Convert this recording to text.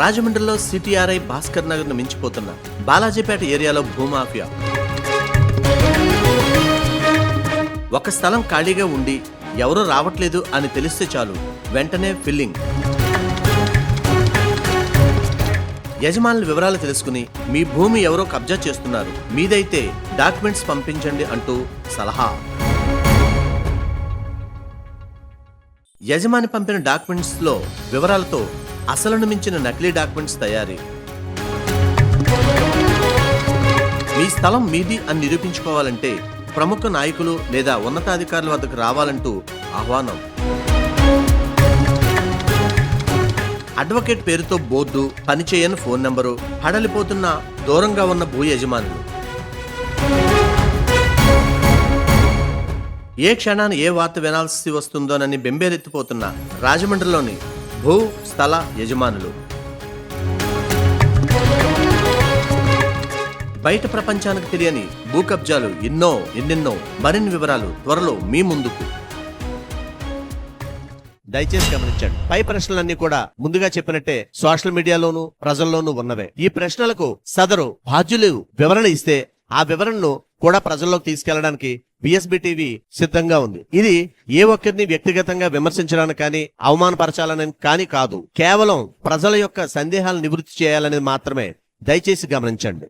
రాజమండ్రిలో సిటీఆర్ఐ భాస్కర్ నగర్ను మించిపోతున్న బాలాజీపేట ఏరియాలో భూమాఫియా. ఒక స్థలం ఖాళీగా ఉండి ఎవరూ రావట్లేదు అని తెలిస్తే చాలు వెంటనే ఫిల్లింగ్. యజమానుల వివరాలు తెలుసుకుని మీ భూమి ఎవరో కబ్జా చేస్తున్నారు మీదైతే డాక్యుమెంట్స్ పంపించండి అంటూ సలహా. యజమాని పంపిన డాక్యుమెంట్స్లో వివరాలతో అసలును మించిన నకిలీ డాక్యుమెంట్స్ తయారీ. మీ స్థలం మీది అని నిరూపించుకోవాలంటే ప్రముఖ నాయకులు లేదా ఉన్నతాధికారుల వద్దకు రావాలంటూ ఆహ్వానం. అడ్వకేట్ పేరుతో బోర్డు పనిచేయని ఫోన్ నంబరు హడలిపోతున్న దూరంగా ఉన్న భూ యజమానులు. ఏ క్షణాన్ని ఏ వార్త వినాల్సి వస్తుందోనని బెంబేలెత్తిపోతున్న రాజమండ్రిలోని భూ స్థల యజమానులు. బయట ప్రపంచానికి తెలియని భూ కబ్జాలు ఎన్నో ఎన్నెన్నో మరిన్ని వివరాలు త్వరలో మీ ముందుకు. దయచేసి గమనించండి పై ప్రశ్నలన్నీ కూడా ముందుగా చెప్పినట్టే సోషల్ మీడియాలోను ప్రజల్లోనూ ఉన్నవే. ఈ ప్రశ్నలకు సదరు బాధ్యులు వివరణ ఇస్తే ఆ వివరణను కూడా ప్రజల్లోకి తీసుకెళ్ళడానికి బిఎస్బి టీవీ సిద్ధంగా ఉంది. ఇది ఏ ఒక్కరిని వ్యక్తిగతంగా విమర్శించడానికి కానీ అవమానపరచాలని కానీ కాదు. కేవలం ప్రజల యొక్క సందేహాలను నివృత్తి చేయాలనేది మాత్రమే. దయచేసి గమనించండి.